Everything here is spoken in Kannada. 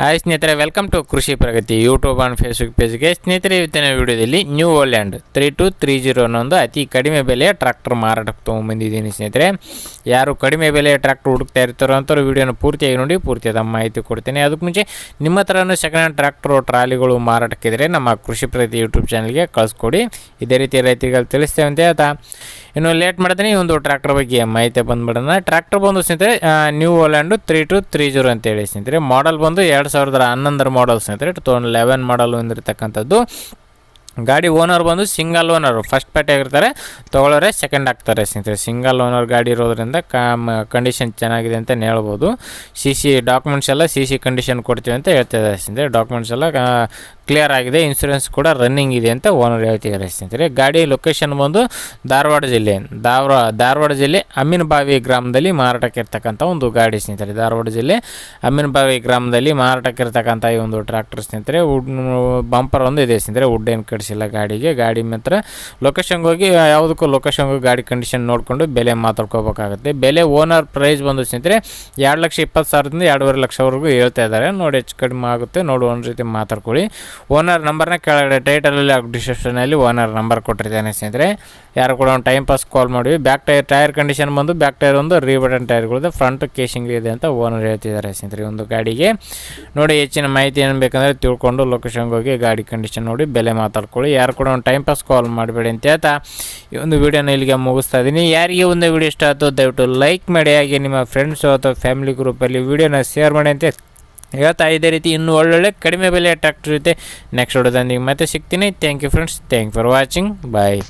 ಹಾಯ್ ಸ್ನೇಹಿತರೆ welcome to Krishi Pragati YouTube and Facebook ಪೇಜ್ಗೆ ಸ್ನೇಹಿತರೆ, ಇವತ್ತಿನ ವಿಡಿಯೋದಲ್ಲಿ new Holland three two three zero ಅನ್ನೋ ಅತಿ ಕಡಿಮೆ ಬೆಲೆಯ ಟ್ರ್ಯಾಕ್ಟರ್ ಮಾರಾಟಕ್ಕೆ ತೊಗೊಂಬಂದಿದ್ದೀನಿ ಸ್ನೇಹಿತರೆ. ಯಾರು ಕಡಿಮೆ ಬೆಲೆಯ ಟ್ರ್ಯಾಕ್ಟರ್ ಹುಡುಕ್ತಾ ಇರ್ತಾರೋ ಅಂಥವ್ರು ವಿಡಿಯೋನ ಪೂರ್ತಿಯಾಗಿ ನೋಡಿ, ಪೂರ್ತಿಯಾದ ಮಾಹಿತಿ ಕೊಡ್ತೀನಿ. ಅದಕ್ಕೆ ಮುಂಚೆ ನಿಮ್ಮ ಹತ್ರನೂ ಸೆಕೆಂಡ್ ಹ್ಯಾಂಡ್ ಟ್ರ್ಯಾಕ್ಟರು ಟ್ರಾಲಿಗಳು ಮಾರಾಟಕ್ಕಿದ್ರೆ ನಮ್ಮ ಕೃಷಿ ಪ್ರಗತಿ ಯೂಟ್ಯೂಬ್ ಚಾನಲ್ಗೆ ಕಳಿಸ್ಕೊಡಿ. ಇದೇ ರೀತಿ ರೈತರಿಗೆ ತಿಳಿಸ್ತೇವೆ ಅಂತ ಹೇಳ್ತಾ ಇನ್ನು ಲೇಟ್ ಮಾಡ್ತೀನಿ ಒಂದು ಟ್ರ್ಯಾಕ್ಟರ್ ಬಗ್ಗೆ ಮಾಹಿತಿ ಬಂದ್ಬಿಡೋಣ. ಟ್ರ್ಯಾಕ್ಟರ್ ಬಂದು ಸ್ನೇಹಿತರೆ New Holland three two three zero ಅಂತೇಳಿ ಸ್ನೇಹಿತರೆ. ಮಾಡಲ್ ಬಂದು ಎರಡು ಸಾವಿರದ ಹನ್ನೊಂದರ ಮಾಡಲ್ ಸ್ನೇಹಿತರೆ ಟು ತೌಸಂಡ್ ಲೆವೆನ್ ಮಾಡಲ್ ಹೊಂದಿರತಕ್ಕಂಥದ್ದು ಗಾಡಿ ಓನರ್ ಬಂದು ಸಿಂಗಲ್ ಓನರು ಫಸ್ಟ್ ಪಾರ್ಟಿ ಆಗಿರ್ತಾರೆ ತೊಗೊಳೋರೆ ಸೆಕೆಂಡ್ ಆಗ್ತಾರೆ ಸ್ನೇಹಿತರೆ. ಸಿಂಗಲ್ ಓನರ್ ಗಾಡಿ ಇರೋದ್ರಿಂದ ಕಂಡೀಷನ್ ಚೆನ್ನಾಗಿದೆ ಅಂತಲೇ ಹೇಳ್ಬೋದು. ಸಿ ಸಿ ಡಾಕ್ಯುಮೆಂಟ್ಸ್ ಎಲ್ಲ ಸಿ ಸಿ ಕಂಡೀಷನ್ ಕೊಡ್ತೀವಿ ಅಂತ ಹೇಳ್ತಿದ್ದಾರೆ ಸ್ನೇಹಿತರೆ. ಡಾಕ್ಯುಮೆಂಟ್ಸ್ ಎಲ್ಲ ಕ್ಲಿಯರ್ ಆಗಿದೆ. ಇನ್ಸೂರೆನ್ಸ್ ಕೂಡ ರನ್ನಿಂಗ್ ಇದೆ ಅಂತ ಓನರ್ ಹೇಳ್ತಿದ್ದಾರೆ ಸ್ನೇಹಿತರೆ. ಗಾಡಿ ಲೊಕೇಶನ್ ಬಂದು ಧಾರವಾಡ ಜಿಲ್ಲೆ ಧಾರವಾಡ ಧಾರವಾಡ ಜಿಲ್ಲೆ ಅಮ್ಮಿನಬಾವಿ ಗ್ರಾಮದಲ್ಲಿ ಮಾರಾಟಕ್ಕೆ ಇರ್ತಕ್ಕಂಥ ಒಂದು ಗಾಡಿ ಸ್ನೇಹಿತರೆ. ಧಾರವಾಡ ಜಿಲ್ಲೆ ಅಮ್ಮಿನಬಾವಿ ಗ್ರಾಮದಲ್ಲಿ ಮಾರಾಟಕ್ಕೆ ಇರ್ತಕ್ಕಂಥ ಈ ಒಂದು ಟ್ರ್ಯಾಕ್ಟರ್ ಸ್ನೇಹಿತರೆ. ವುಡ್ ಬಂಪರ್ ಒಂದು ಇದೆ ಸ್ನೇಹಿತರೆ. ವುಡ್ ಏನು ಕಡಿಸಿಲ್ಲ ಗಾಡಿಗೆ. ಗಾಡಿ ಮಾತ್ರ ಲೊಕೇಶನ್ಗೆ ಹೋಗಿ ಯಾವುದಕ್ಕೂ ಲೊಕೇಶನ್ಗೆ ಗಾಡಿ ಕಂಡೀಷನ್ ನೋಡಿಕೊಂಡು ಬೆಲೆ ಮಾತಾಡ್ಕೋಬೇಕಾಗುತ್ತೆ. ಬೆಲೆ ಓನರ್ ಪ್ರೈಸ್ ಬಂದು ಸ್ನೇಹಿತರೆ, ಎರಡು ಲಕ್ಷ ಇಪ್ಪತ್ತು ಸಾವಿರದಿಂದ ಎರಡೂವರೆ ಲಕ್ಷವರೆಗೂ ಹೇಳ್ತಾ ಇದ್ದಾರೆ. ನೋಡಿ ಹೆಚ್ಚು ಕಡಿಮೆ ಆಗುತ್ತೆ. ನೋಡಿ ಒಂದು ರೀತಿ ಮಾತಾಡ್ಕೊಳ್ಳಿ. ಓನರ್ ನಂಬರ್ನ ಕೆಳಗಡೆ ಟೈಟಲಲ್ಲಿ ಡಿಸ್ಕ್ರಿಪ್ಷನಲ್ಲಿ ಓನರ್ ನಂಬರ್ ಕೊಟ್ಟಿರ್ತಾನೆ ಸ್ನೇಹಿತರೆ. ಯಾರು ಕೂಡ ಒಂದು ಟೈಮ್ ಪಾಸ್ ಕಾಲ್ ಮಾಡಿ. ಬ್ಯಾಕ್ ಟೈರ್ ಟೈರ್ ಕಂಡೀಷನ್ ಬಂದು ಬ್ಯಾಕ್ ಟೈರ್ ಒಂದು ರೀಬಟನ್ ಟೈರ್ಗಳಿದೆ ಫ್ರಂಟ್ ಕೇಸಿಂಗ್ ಇದೆ ಅಂತ ಓನರ್ ಹೇಳ್ತಿದ್ದಾರೆ ಸ್ನೇಹಿತರೆ ಒಂದು ಗಾಡಿಗೆ. ನೋಡಿ ಹೆಚ್ಚಿನ ಮಾಹಿತಿ ಏನು ಬೇಕಂದರೆ ತಿಳ್ಕೊಂಡು ಲೊಕೇಶನ್ಗೆ ಹೋಗಿ ಗಾಡಿ ಕಂಡೀಷನ್ ನೋಡಿ ಬೆಲೆ ಮಾತಾಡ್ಕೊಳ್ಳಿ ಯಾರು ಕೂಡ ಒಂದು ಟೈಮ್ ಪಾಸ್ ಕಾಲ್ ಮಾಡಬೇಡಿ ಅಂತ ಹೇಳ್ತಾ ಈ ಒಂದು ವಿಡಿಯೋನ ಇಲ್ಲಿಗೆ ಮುಗಿಸ್ತಾ ಇದ್ದೀನಿ ಯಾರಿಗೆ ಒಂದು ವೀಡಿಯೋ ಇಷ್ಟ ಆಯಿತು ದಯವಿಟ್ಟು ಲೈಕ್ ಮಾಡಿ. ಹಾಗೆ ನಿಮ್ಮ ಫ್ರೆಂಡ್ಸು ಅಥವಾ ಫ್ಯಾಮಿಲಿ ಗ್ರೂಪಲ್ಲಿ ವೀಡಿಯೋನ ಶೇರ್ ಮಾಡಿ ಅಂತ ಹೇಳ್ತಾ ಇದೇ ರೀತಿ ಇನ್ನೂ ಒಳ್ಳೊಳ್ಳೆ ಕಡಿಮೆ ಬೆಲೆ ಟ್ರ್ಯಾಕ್ಟರ್ ಜೊತೆ ನೆಕ್ಸ್ಟ್ ಹೊಡೋದೊಂದಿಗೆ ಮತ್ತೆ ಸಿಗ್ತೀನಿ. Thank you friends thank for watching bye